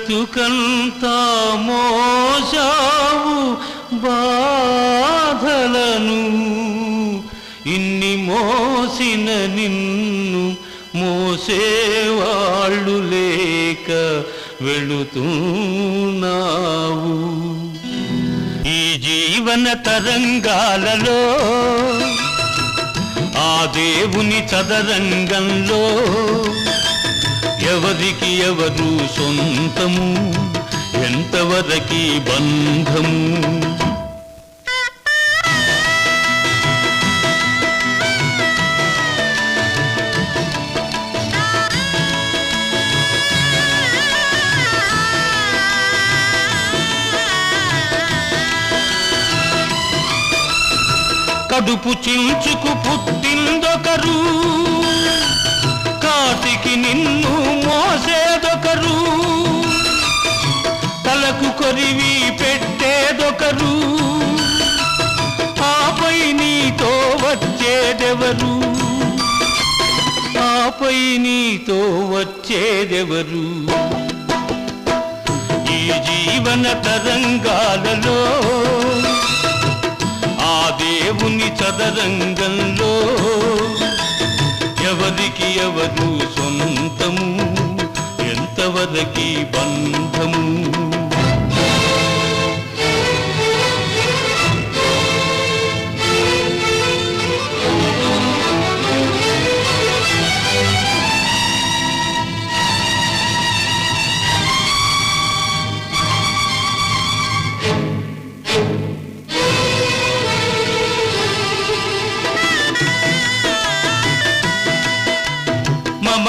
బ్రతుకంతా మోసావు బాధలను. ఇన్ని మోసిన నిన్ను మోసేవాళ్ళు లేక వెళుతున్నావు. ఈ జీవన తరంగాలలో ఆ దేవుని చదరంగంలో ఎవరికి ఎవరు సొంతము? ఎంతవరకి బంధము? కడుపు చించుకు పుట్టిందొకరు. ఆపై నీతో వచ్చేదెవరు? ఈ జీవన తరంగాలలో ఆ దేవుని చదరంగంలో ఎవరికి ఎవరు సొంతము? ఎంతవరకి బంధము?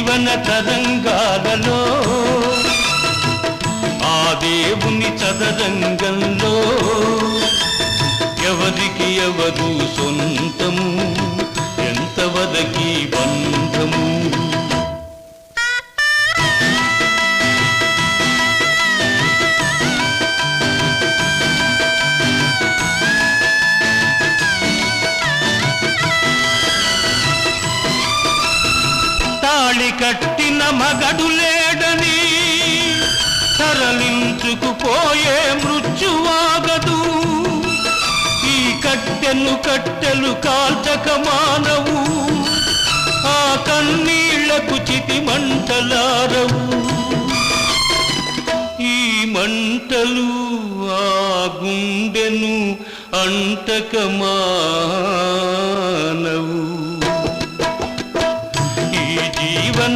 జీవన తరంగాలలో ఆ దేవుని చదరంగంలో ఎవరికి ఎవరు సొంతము? కట్టిన మగడు లేడని తరలించుకుపోయే మృత్యువాగదు. ఈ కట్టెను కట్టెలు కాల్చక మానవు ఆ కన్నీళ్ళకు చితి మంటలారవు. ఈ మంటలు ఆ గుండెను అంటక మానవు.